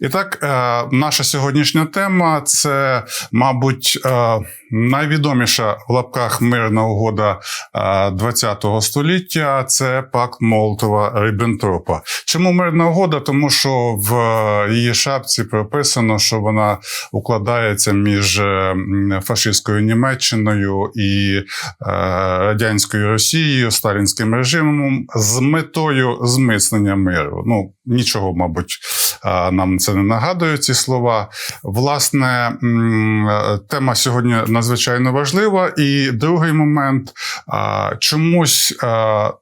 І так, е, наша сьогоднішня тема це, мабуть, е, найвідоміша в лапках мирна угода ХХ століття. Це пакт Молотова Ріббентропа. Чому мирна угода? Тому що в її шапці прописано, що вона укладається між е, фашистською Німеччиною і е, радянською Росією, сталінським режимом з метою зміцнення миру. Ну нічого, мабуть, нам це не нагадує ці слова. Власне, е, тема сьогодні надзвичайно важлива. І другий момент чомусь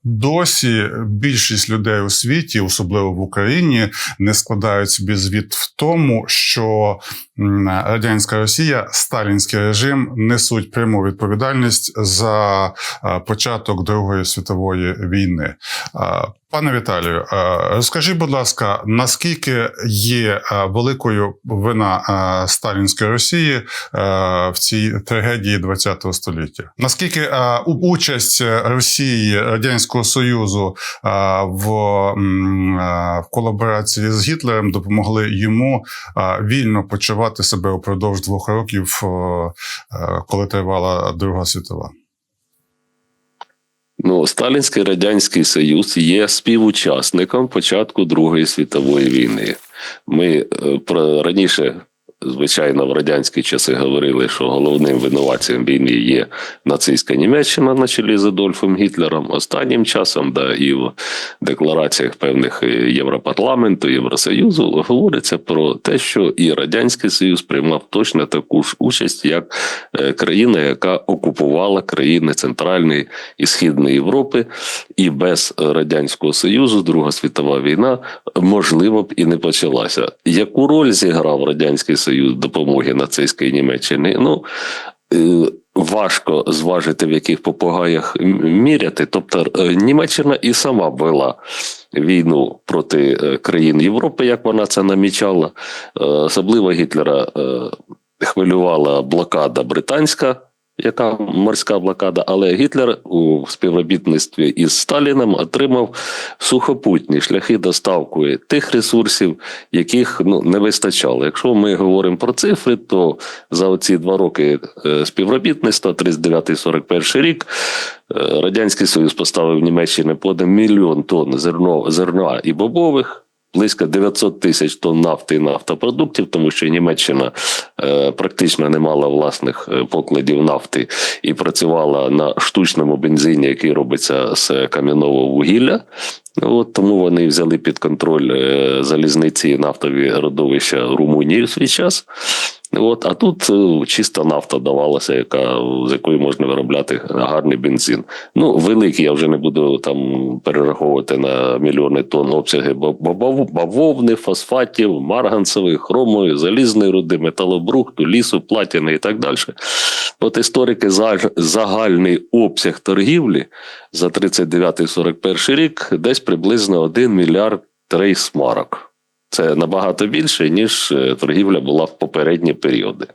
досі більшість людей у світі, особливо в Україні, не складають собі звіт в тому, що радянська Росія, сталінський режим несуть пряму відповідальність за початок Другої світової війни. Пане Віталію, розкажіть, будь ласка, наскільки є великою вина сталінської Росії в цій трагедії ХХ століття? Наскільки участь Росії Радянського Союзу в колаборації з Гітлером допомогли йому вільно почувати себе упродовж двох років, а, а, коли тривала Друга світова? Ну, Сталінський Радянський Союз є співучасником початку Другої світової війни. Ми е, раніше, звичайно, в радянські часи говорили, що головним винуватцем війни є нацистська Німеччина на чолі з Адольфом Гітлером. Останнім часом, да, і в деклараціях певних Європарламенту, Євросоюзу говориться про те, що і Радянський Союз приймав точно таку ж участь, як е, країна, яка окупувала країни Центральної і Східної Європи, і без Радянського Союзу Друга світова війна можливо б і не почалася. Яку роль зіграв Радянський Союз в допомоги нацистської Німеччини? Ну е, важко зважити, в яких попугаях міряти. Тобто е, Німеччина і сама вела війну проти е, країн Європи, як вона це намічала. Особливо Гітлера хвилювала блокада британська. Яка морська блокада, але Гітлер у співробітництві із Сталіном отримав сухопутні шляхи доставки тих ресурсів, яких ну не вистачало. Якщо ми говоримо про цифри, то за оці два роки е, співробітництва, 39-41 рік, е, радянський союз поставив Німеччині понад мільйон тонн зерно, зерна і бобових. Близько 900 тисяч тонн нафти і нафтопродуктів, тому що Німеччина е, практично не мала власних е, покладів нафти і працювала на штучному бензині, який робиться з кам'яного вугілля. От тому вони взяли під контроль е, залізниці і нафтові родовища Румунії в свій час. От, а тут е, чиста нафта давалася, яка, з якої можна виробляти гарний бензин. Ну, великий, я вже не буду там перераховувати на мільйони тонн обсяги бав- бав- бавовни, фосфатів, марганцевої, хромої, залізної руди, металобрухту, лісу, платіни і так далі. От історики загальний обсяг торгівлі за 39-41 рік десь приблизно 1 мільярд трейсмарок. Це набагато більше, ніж е, торгівля була в попередні періоди.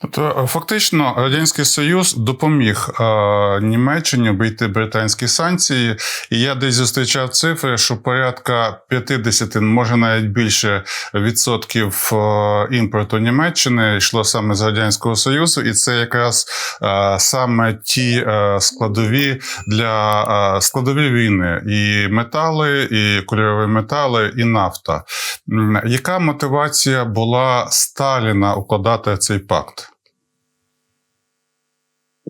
Тобто, е, фактично, Радянський Союз допоміг е, Німеччині обійти британські санкції, і я десь зустрічав цифри, що порядка 50, може навіть більше відсотків е, імпорту Німеччини йшло саме з Радянського Союзу, і це якраз е, саме ті е, складові для е, складові війни: і метали, і кольорові метали, і нафта. Яка мотивація була Сталіна укладати цей пакт? Merci.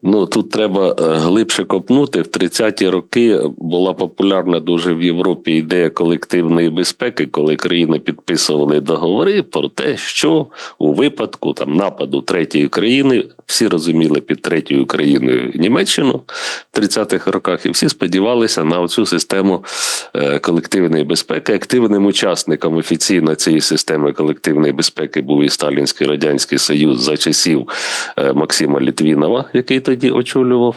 Ну тут треба е, глибше копнути. В 30-ті роки була популярна дуже в Європі ідея колективної безпеки, коли країни підписували договори про те, що у випадку там нападу третьої країни всі розуміли під третьою країною Німеччину в 30-х роках, і всі сподівалися на цю систему е, колективної безпеки. Активним учасником офіційно цієї системи колективної безпеки був і Сталінський Радянський Союз за часів е, Максима Літвінова, який тоді очолював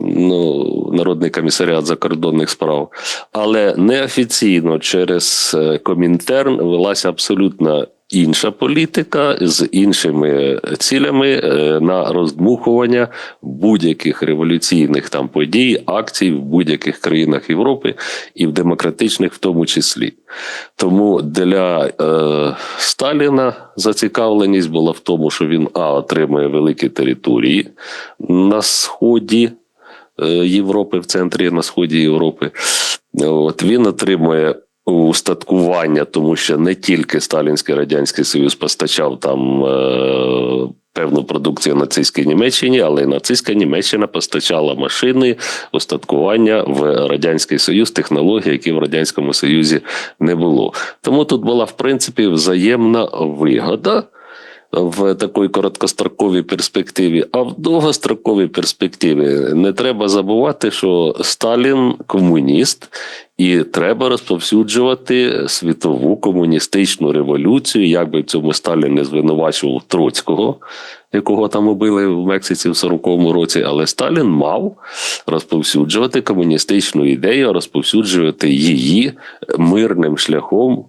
ну, Народний комісаріат закордонних справ. Але неофіційно через е, Комінтерн велася абсолютно інша політика з іншими цілями е, на роздмухування будь-яких революційних там подій, акцій в будь-яких країнах Європи і в демократичних, в тому числі. Тому для е, Сталіна зацікавленість була в тому, що він а отримує великі території на сході е, Європи, в центрі на сході Європи. От він отримує устаткування, тому що не тільки Сталінський Радянський Союз постачав там е, певну продукцію нацистській Німеччині, але й нацистська Німеччина постачала машини, устаткування в Радянський Союз, технології, які в Радянському Союзі не було. Тому тут була в принципі взаємна вигода. В такій короткостроковій перспективі, а в довгостроковій перспективі не треба забувати, що Сталін комуніст, і треба розповсюджувати світову комуністичну революцію. Як би в цьому Сталін не звинувачував Троцького, якого там убили в Мексиці в 40-му році, але Сталін мав розповсюджувати комуністичну ідею, розповсюджувати її мирним шляхом.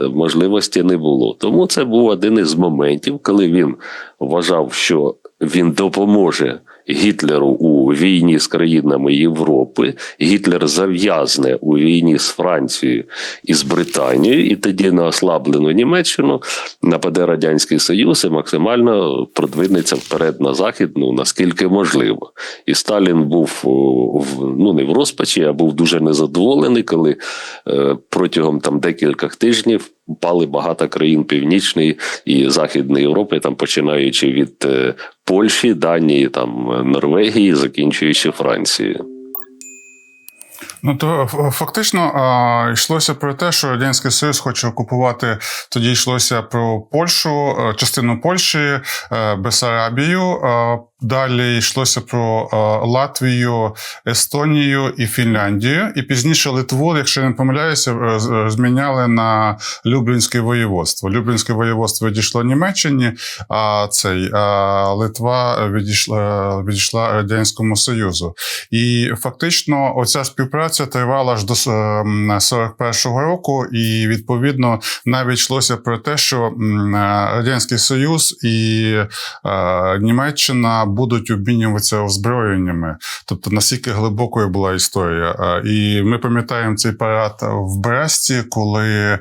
е, Можливості не було. Тому це був один із моментів, коли він вважав, що він допоможе Гітлеру у війні з країнами Європи. Гітлер зав'язне у війні з Францією і з Британією, і тоді на ослаблену Німеччину нападе Радянський Союз і максимально продвинеться вперед на захід, ну наскільки можливо. І Сталін був в ну не в розпачі, а був дуже незадоволений, коли е, протягом там декількох тижнів пали багато країн Північної і Західної Європи, там починаючи від е, Польщі, Данії, там е, Норвегії, закінчуючи Францією. Ну то фактично а, йшлося про те, що Радянський Союз хоче окупувати. Тоді йшлося про Польщу, е, частину Польщі, е, Бесарабію. Далі йшлося про е, Латвію, Естонію і Фінляндію. І пізніше Литву, якщо я не помиляюся, е, е, зміняли на Люблінське воєводство. Люблінське воєводство відійшло Німеччині, а цей а Литва відійшла, відійшла Радянському Союзу. І фактично, оця співпраця тривала аж до с- ем, 41-го року, і відповідно навіть йшлося про те, що Радянський Союз і Німеччина будуть обмінюватися озброєннями. Тобто, наскільки глибокою була історія. І ми пам'ятаємо цей парад в Бресті, коли е,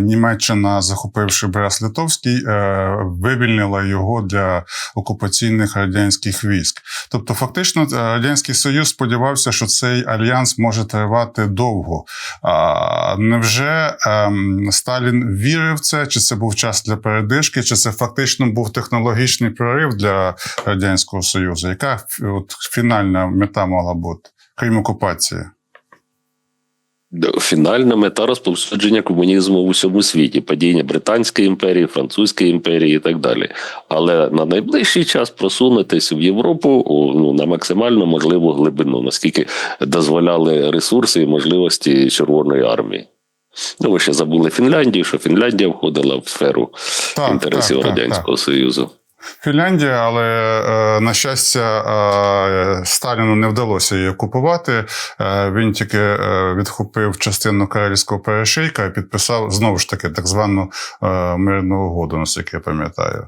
Німеччина, захопивши Брест Литовський, е, вивільнила його для окупаційних радянських військ. Тобто, фактично, е, радянський союз сподівався, що цей альянс може тривати довго. Невже ем, Сталін вірив в це? Чи це був час для передишки, чи це фактично був технологічний прорив для радянського союзу? Яка от, фінальна мета могла бути, крім окупації? Фінальна мета розповсюдження комунізму в усьому світі, падіння Британської імперії, Французької імперії і так далі. Але на найближчий час просунутися в Європу ну, на максимально можливу глибину, наскільки дозволяли ресурси і можливості Червоної армії. Ну, ви ще забули Фінляндію, що Фінляндія входила в сферу Так, інтересів так, так, Радянського Союзу. Фінляндія, але е, на щастя, е, Сталіну не вдалося її окупувати. Е, Він тільки відхопив частину Карельського перешийка і підписав знову ж таки так звану мирну угоду, наскільки я пам'ятаю.